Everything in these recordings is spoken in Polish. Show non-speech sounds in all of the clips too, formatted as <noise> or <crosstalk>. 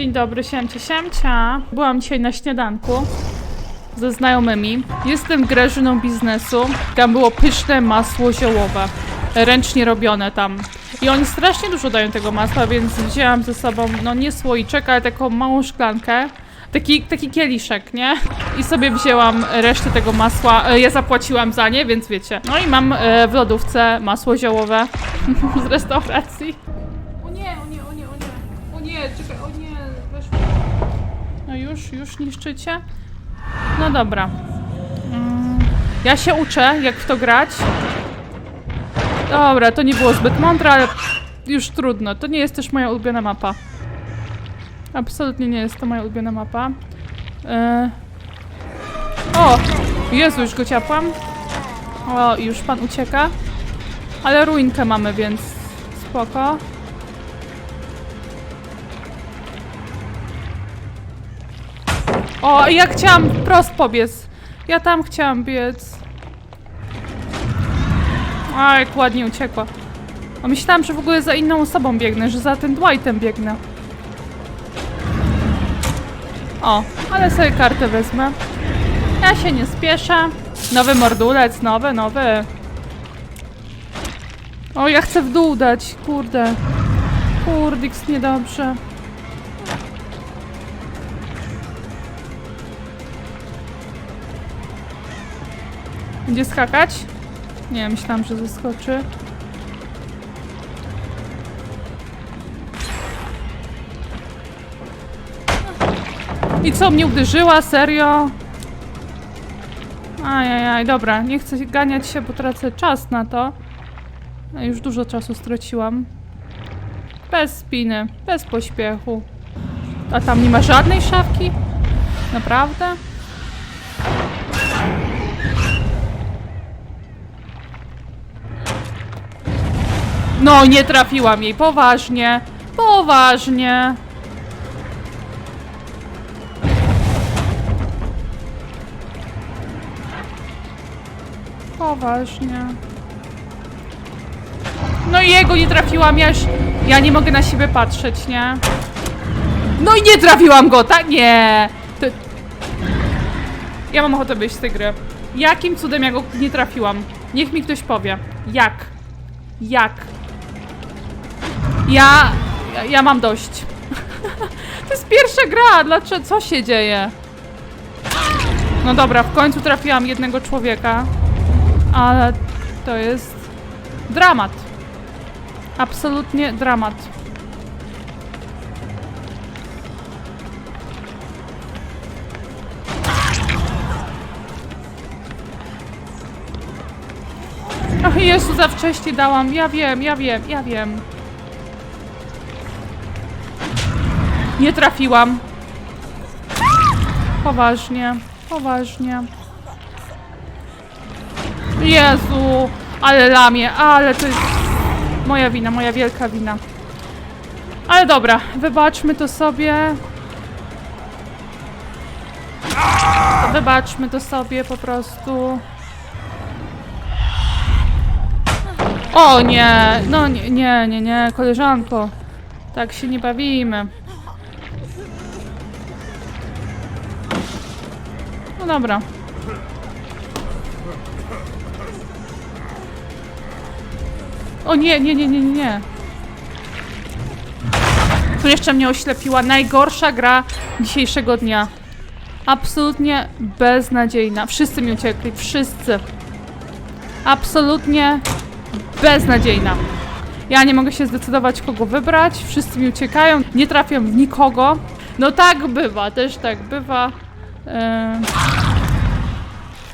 Dzień dobry, siemcia, siemcia. Byłam dzisiaj na śniadanku ze znajomymi. Jestem grażyną biznesu. Tam było pyszne masło ziołowe. Ręcznie robione tam. I oni strasznie dużo dają tego masła, więc wzięłam ze sobą, no nie słoiczek, ale taką małą szklankę. Taki, taki kieliszek, nie? I sobie wzięłam resztę tego masła. E, Ja zapłaciłam za nie, więc wiecie. No i mam e, w lodówce masło ziołowe <laughs> z restauracji. Już, już niszczycie? No dobra. Mm, Ja się uczę, jak w to grać. Dobra, to nie było zbyt mądre, ale już trudno. To nie jest też moja ulubiona mapa. Absolutnie nie jest to moja ulubiona mapa. E... O! Jezu, już go ciapłam. O, już pan ucieka. Ale ruinkę mamy, więc spoko. O, ja chciałam prost pobiec. Ja tam chciałam biec. A, jak ładnie uciekła. O, myślałam, że w ogóle za inną osobą biegnę, że za tym Dwightem biegnę. O, ale sobie kartę wezmę. Ja się nie spieszę. Nowy mordulec, nowy, nowy. O, ja chcę w dół dać, kurde. Kurdiks, niedobrze. Będzie skakać? Nie, myślałam, że zeskoczy. I co, mnie uderzyła? Serio? Ajajaj, dobra, nie chcę ganiać się, bo tracę czas na to. Już dużo czasu straciłam. Bez spiny, bez pośpiechu. A tam nie ma żadnej szafki? Naprawdę? No, nie trafiłam jej, poważnie. Poważnie. Poważnie. No i jego nie trafiłam, ja już... Ja nie mogę na siebie patrzeć, nie? No i nie trafiłam go, tak? Nie! To... Ja mam ochotę wyjść z tej. Jakim cudem ja go nie trafiłam? Niech mi ktoś powie. Jak? Jak? Ja... Ja, ja mam dość. <laughs> to jest pierwsza gra, dlaczego? Co się dzieje? No dobra, w końcu trafiłam jednego człowieka. Ale to jest dramat. Absolutnie dramat. Jezu, za wcześnie dałam. Ja wiem, ja wiem, ja wiem. Nie trafiłam. Poważnie, poważnie. Jezu, ale lamię, ale to jest moja wina, moja wielka wina. Ale dobra, wybaczmy to sobie. Wybaczmy to sobie po prostu. O nie, no nie, nie, nie, nie, koleżanko. Tak się nie bawimy. No dobra. O nie, nie, nie, nie, nie. Tu jeszcze mnie oślepiła najgorsza gra dzisiejszego dnia. Absolutnie beznadziejna. Wszyscy mi uciekli, wszyscy. Absolutnie beznadziejna. Ja nie mogę się zdecydować, kogo wybrać. Wszyscy mi uciekają, nie trafiam w nikogo. No tak bywa, też tak bywa. E...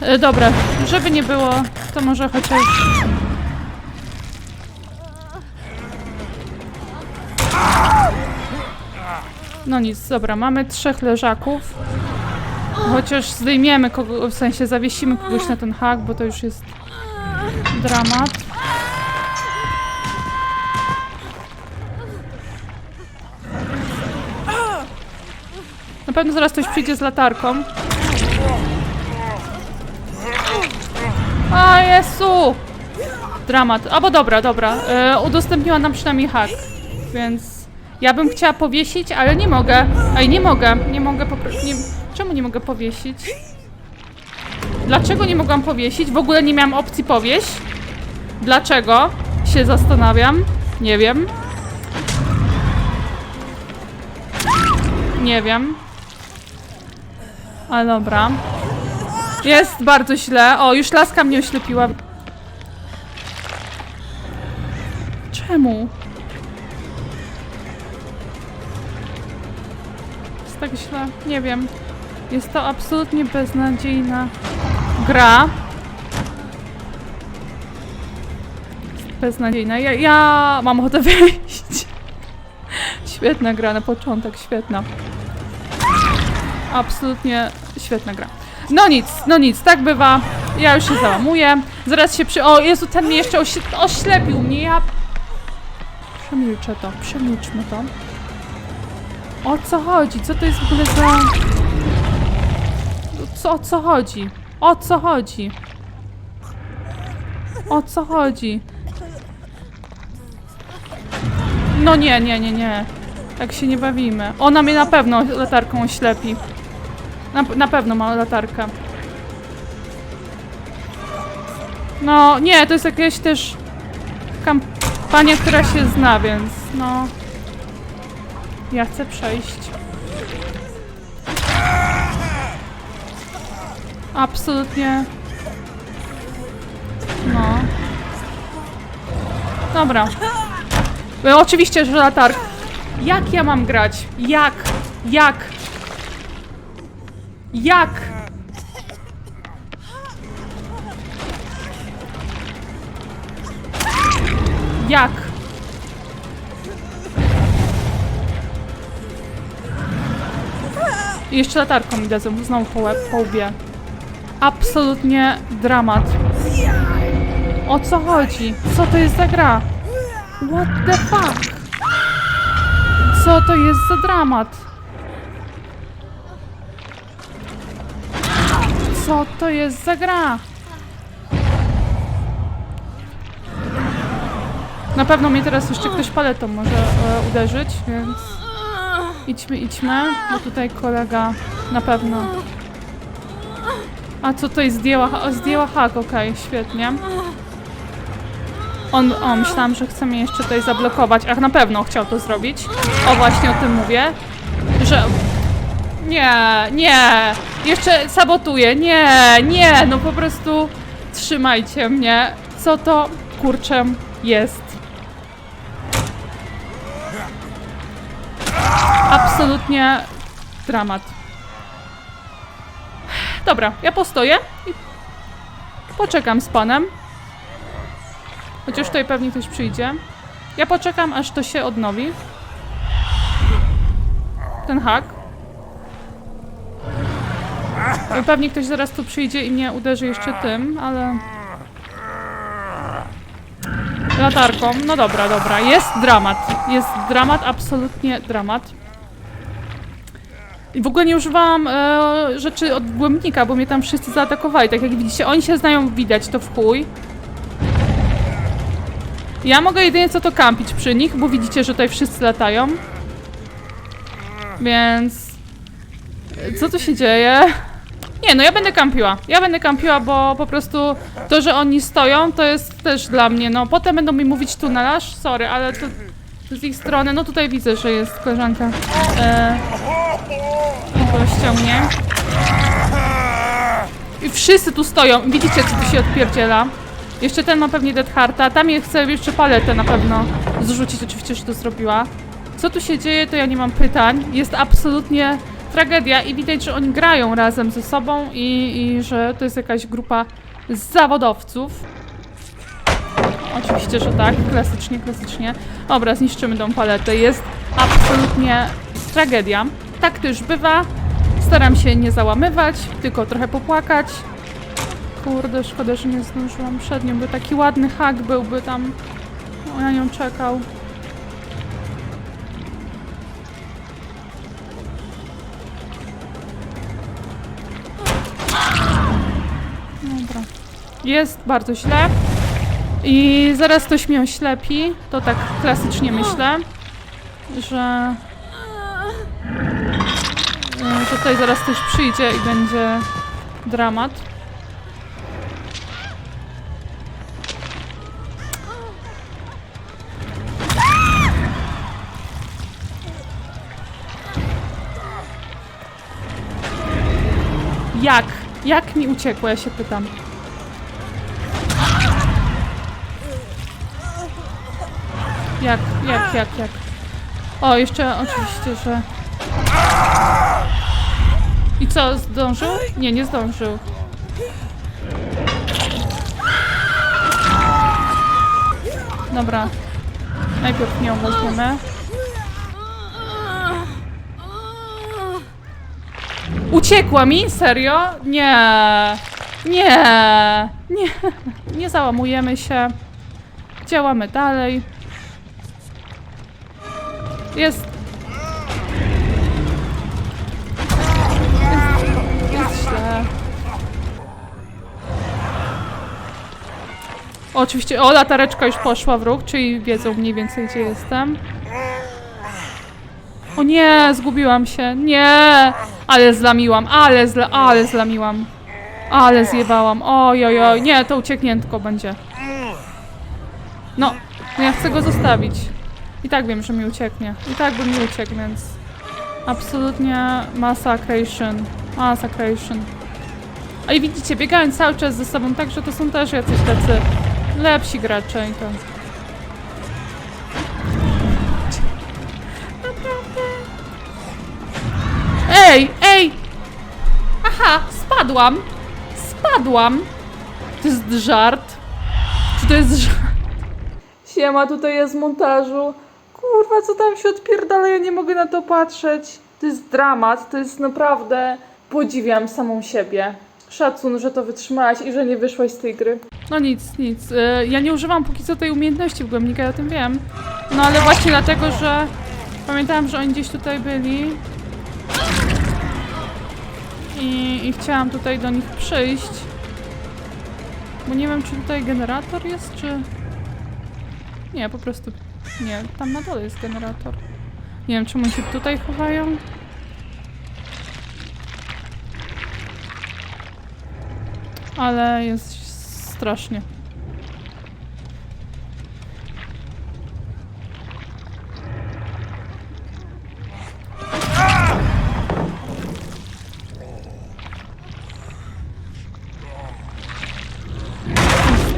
E, dobra, żeby nie było, to może chociaż... No nic, dobra, mamy trzech leżaków. Chociaż zdejmiemy kogo, w sensie zawiesimy kogoś na ten hak, bo to już jest dramat. Pewno zaraz ktoś przyjdzie z latarką. A Jezu! Dramat. Albo dobra, dobra. E, udostępniła nam przynajmniej hak, więc Ja bym chciała powiesić, ale nie mogę. Ej, nie mogę, nie mogę po. Nie... Czemu nie mogę powiesić? Dlaczego nie mogłam powiesić? W ogóle nie miałam opcji powieś. Dlaczego? Się zastanawiam. Nie wiem. Nie wiem. Ale dobra. Jest bardzo źle. O, już laska mnie oślepiła. Czemu? Jest tak źle. Nie wiem. Jest to absolutnie beznadziejna gra. Beznadziejna. Ja, ja mam ochotę <laughs> wyjść. Świetna gra na początek, świetna. Absolutnie świetna gra. No nic, no nic, tak bywa. Ja już się załamuję. Zaraz się przy... O Jezu, ten mnie jeszcze oś... oślepił mnie, ja... Przemilczę to, przemilczmy to. O co chodzi? Co to jest w ogóle za... Co, o co chodzi? O co chodzi? O co chodzi? No nie, nie, nie, nie. Tak się nie bawimy. Ona mnie na pewno latarką oślepi. Na, na pewno ma latarkę. No, nie, to jest jakaś też kampania, która się zna, więc no... Ja chcę przejść. Absolutnie. No. Dobra. Oczywiście, że latarka. Jak ja mam grać? Jak? Jak? Jak? Jak? I jeszcze latarką mi dadzą znowu po, łeb, po łbie. Absolutnie dramat. O co chodzi? Co to jest za gra? What the fuck? Co to jest za dramat? Co to jest za gra? Na pewno mnie teraz jeszcze ktoś paletą może e, uderzyć, więc idźmy, idźmy, bo tutaj kolega na pewno. A co to jest? Zdjęła, o, zdjęła hak, okej, świetnie. On, o, myślałam, że chce mnie jeszcze tutaj zablokować. Ach, na pewno chciał to zrobić. O, właśnie o tym mówię. Że... Nie, nie! Jeszcze sabotuje, nie, nie! No po prostu trzymajcie mnie. Co to, kurczę, jest? Absolutnie dramat. Dobra, ja postoję i poczekam z panem. Chociaż tutaj pewnie ktoś przyjdzie. Ja poczekam, aż to się odnowi. Ten hak. Bo Pewnie ktoś zaraz tu przyjdzie i mnie uderzy jeszcze tym, ale... Latarką. No dobra, dobra. Jest dramat. Jest dramat, absolutnie dramat. I w ogóle nie używałam e, rzeczy od głębnika, bo mnie tam wszyscy zaatakowali. Tak jak widzicie, oni się znają, widać to w chuj. Ja mogę jedynie co to kampić przy nich, bo widzicie, że tutaj wszyscy latają. Więc... Co tu się dzieje? Nie, no ja będę kampiła. Ja będę kampiła, bo po prostu to, że oni stoją, to jest też dla mnie, no. Potem będą mi mówić tunelarz, sorry, ale to z ich strony, no tutaj widzę, że jest koleżanka. E, to ściągnie. I wszyscy tu stoją. Widzicie, co tu się odpierdziela. Jeszcze ten ma pewnie Dead Hearta. Tam je chce jeszcze paletę na pewno zrzucić. Oczywiście, że to zrobiła. Co tu się dzieje, to ja nie mam pytań. Jest absolutnie tragedia i widać, że oni grają razem ze sobą i, i że to jest jakaś grupa zawodowców. Oczywiście, że tak. Klasycznie, klasycznie. Dobra, zniszczymy tą paletę. Jest absolutnie tragedia. Tak też bywa. Staram się nie załamywać, tylko trochę popłakać. Kurde, szkoda, że nie zdążyłam przed nią, by taki ładny hak byłby tam. O, na nią czekał. Dobra. Jest bardzo źle. I zaraz ktoś mnie oślepi, to tak klasycznie myślę. że, e, że tutaj zaraz ktoś przyjdzie i będzie dramat. Jak? Jak mi uciekło, ja się pytam. Jak, jak, jak, jak? O, jeszcze oczywiście, że... I co, zdążył? Nie, nie zdążył. Dobra. Najpierw nią weźmiemy. Uciekła mi? Serio? Nie. Nie. Nie. Nie załamujemy się. Działamy dalej. Jest. Jest, źle. Oczywiście, o, latareczka już poszła w ruch, czyli wiedzą mniej więcej, gdzie jestem. O nie, zgubiłam się. Nie! Ale zlamiłam, ale zla, ale zlamiłam. Ale zjebałam. Oj, oj, oj. Nie, to uciekniętko będzie. No, no ja chcę go zostawić. I tak wiem, że mi ucieknie. I tak by mi uciekł, więc... Absolutnie massacration. Massacration. A i widzicie, biegają cały czas ze sobą, także to są też jacyś tacy lepsi gracze i to... Ej, ej! Aha, spadłam! Spadłam! To jest żart? Czy to jest żart? Siema, tutaj jest montażu. Kurwa, co tam się odpierdala, ja nie mogę na to patrzeć. To jest dramat, to jest naprawdę... Podziwiam samą siebie. Szacun, że to wytrzymałaś i że nie wyszłaś z tej gry. No nic, nic. Y, Ja nie używam póki co tej umiejętności w Głębnika, ja o tym wiem. No ale właśnie dlatego, że pamiętałam, że oni gdzieś tutaj byli. I, I chciałam tutaj do nich przyjść. Bo nie wiem, czy tutaj generator jest, czy... Nie, po prostu... Nie, tam na dole jest generator. Nie wiem, czemu się tutaj chowają. Ale jest strasznie.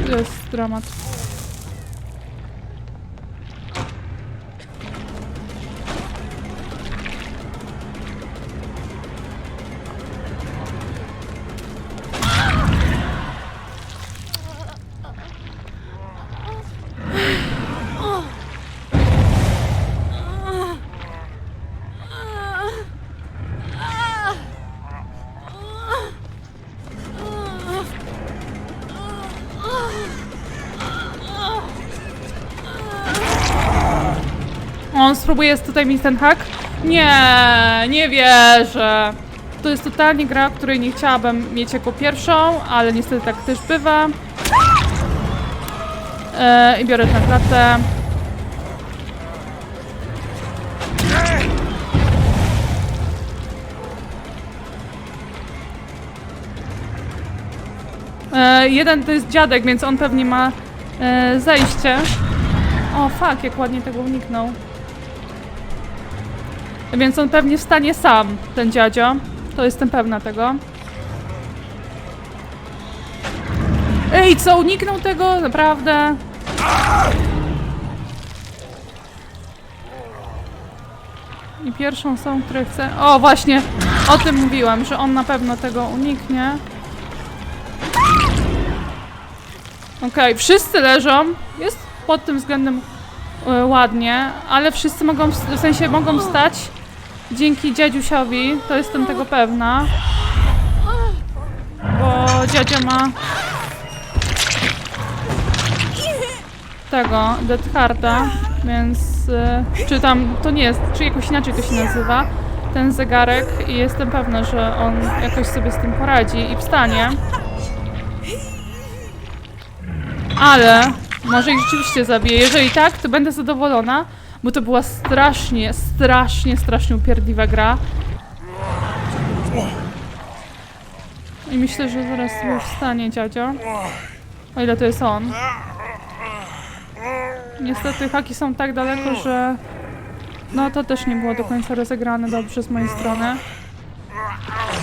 Jest, jest dramat. On spróbuje tutaj mieć ten hak? Nie, nie wierzę. To jest totalnie gra, której nie chciałabym mieć jako pierwszą, ale niestety tak też bywa. E, I biorę tę klatę. E, jeden to jest dziadek, więc on pewnie ma e, zejście. O, fuck, jak ładnie tego uniknął. Więc on pewnie wstanie sam, ten dziadzio. To jestem pewna tego. Ej, co? Uniknął tego? Naprawdę? I pierwszą są, której chcę... O, właśnie! O tym mówiłam, że on na pewno tego uniknie. Okej, wszyscy leżą. Jest pod tym względem ładnie, ale wszyscy mogą, w sensie mogą wstać dzięki dziadziusiowi, to jestem tego pewna. Bo dziadzia ma tego, Dead Harda, więc e, czy tam, to nie jest, czy jakoś inaczej to się nazywa, ten zegarek i jestem pewna, że on jakoś sobie z tym poradzi i wstanie. Ale może ich rzeczywiście zabiję. Jeżeli tak, to będę zadowolona. bo to była strasznie, strasznie, strasznie upierdliwa gra. I myślę, że zaraz już wstanie dziadzio. O ile to jest on. Niestety haki są tak daleko, że... No to też nie było do końca rozegrane dobrze z mojej strony.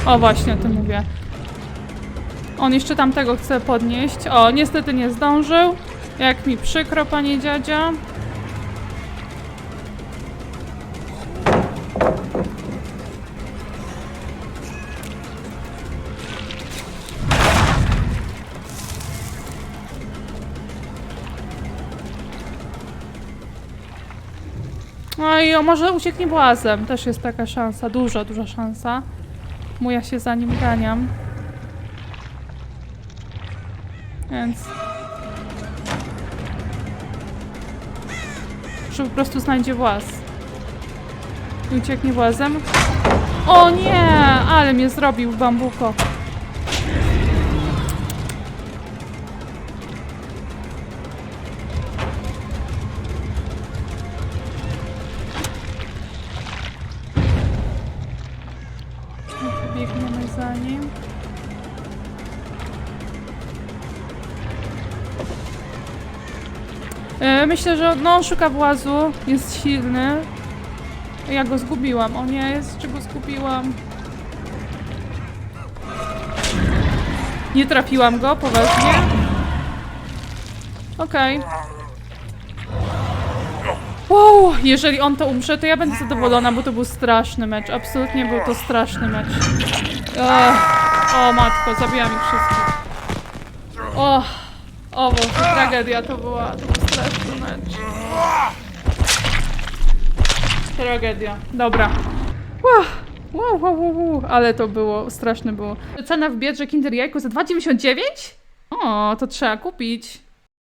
O właśnie, o tym mówię. On jeszcze tamtego chce podnieść. O, niestety nie zdążył. Jak mi przykro, panie dziadzia. No i o, może ucieknie błazem. Też jest taka szansa. Duża, duża szansa. Mu ja się za nim ganiam. Więc... Że po prostu znajdzie właz. I ucieknie włazem. O nie! Ale mnie zrobił bambuko. Myślę, że no, on szuka włazu, jest silny. Ja go zgubiłam. O nie, jest czego zgubiłam. Nie trafiłam go, poważnie. Okej. Wow, jeżeli on to umrze, to ja będę zadowolona, bo to był straszny mecz. Absolutnie był to straszny mecz. Ech, o matko, zabijam ich wszystkich. O, o Boże, tragedia to była, straszny mecz. Tragedia. Dobra. Wow, wow, wow, wow, wow. ale to było, straszne było. Cena w Biedrze Kinder Jajko za 2,99? O, to trzeba kupić.